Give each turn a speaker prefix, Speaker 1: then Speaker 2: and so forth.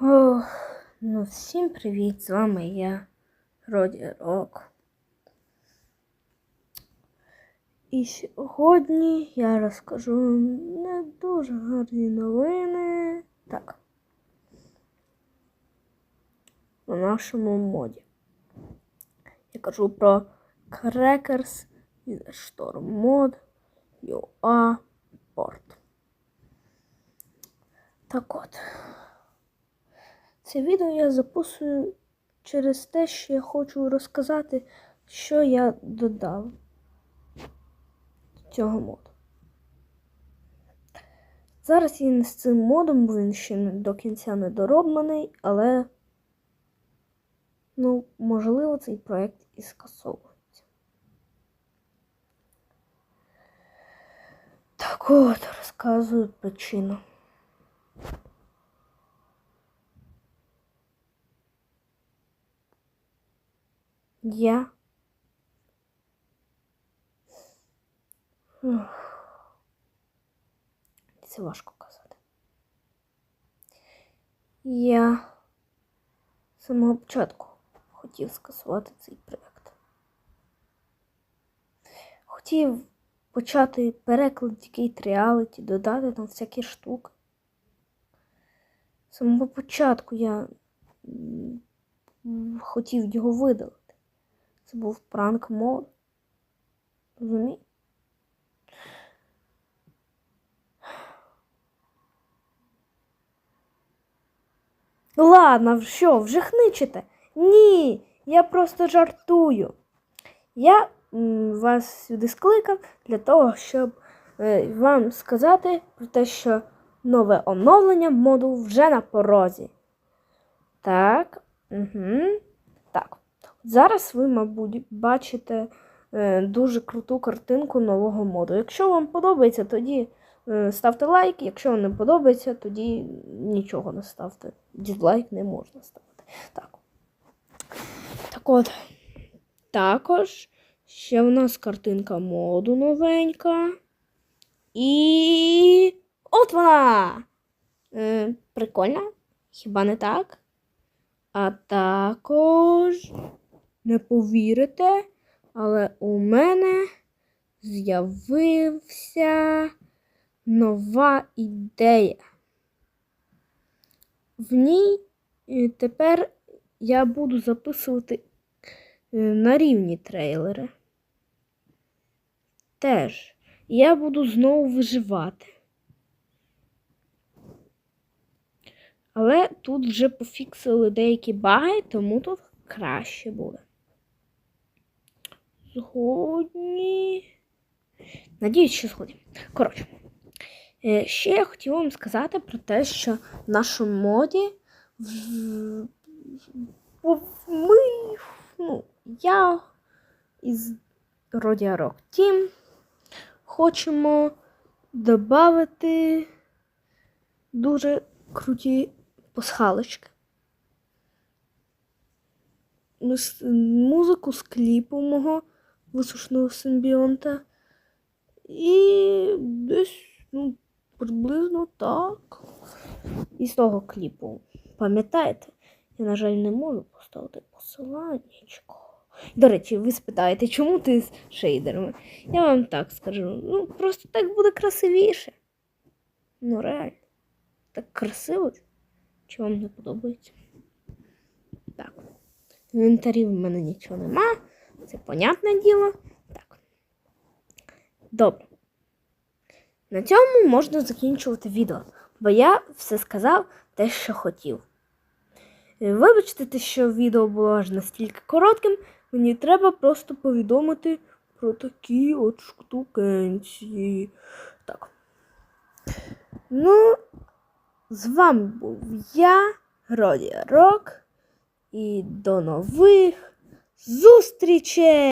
Speaker 1: Ох, ну всім привіт! З вами я, Роді Рок. І сьогодні я розкажу не дуже гарні новини. Так. У нашому моді. Я кажу про Crackers Storm Mod UA Port. Так от. Це відео я записую через те, що я хочу розказати, що я додав цього моду. Зараз я не з цим модом, бо він ще до кінця не дороблений, але, ну, можливо, цей проєкт і скасовується. Так от, розказую причину. Я. Це важко казати. Я з самого початку хотів скасувати цей проєкт. Хотів почати переклад Кейт Reality, додати там всякі штуки. З самого початку я хотів його видалити. Це був пранк мод. Розумієте? Ладно, що, вже хничите? Ні, я просто жартую. Я вас сюди скликав для того, щоб е, вам сказати про те, що нове оновлення моду вже на порозі. Так. Угу. Так. Зараз ви, мабуть, бачите е, дуже круту картинку нового моду. Якщо вам подобається, тоді е, ставте лайк. Якщо вам не подобається, тоді нічого не ставте. Дізлайк не можна ставити. Так. Так от. Також ще в нас картинка моду новенька. І. От вона! Е, прикольна? Хіба не так? А також не повірите, але у мене з'явився нова ідея. В ній е, тепер я буду записувати е, на рівні трейлери. Теж я буду знову виживати. Але тут вже пофіксили деякі баги, тому тут краще буде. Згодні. Надіюсь, що згодні. Коротше, е, ще я хотіла вам сказати про те, що в нашому моді ми, ну, я із Rodia Rock Team хочемо додати дуже круті пасхалочки. Музику з кліпу мого висушеного симбіонта. І десь ну, приблизно так. Із того кліпу. Пам'ятаєте? Я, на жаль, не можу поставити посиланнячко. До речі, ви спитаєте, чому ти з шейдерами? Я вам так скажу. Ну, просто так буде красивіше. Ну, реально. Так красиво. Чи вам не подобається? Так. В інвентарі в мене нічого нема. Це понятне діло. Так. Добре. На цьому можна закінчувати відео, бо я все сказав те, що хотів. Е, Вибачте, те, що відео було аж настільки коротким, мені треба просто повідомити про такі от штукенці. Так. Ну, з вами був я, Роді Рок, і до нових зустрічей!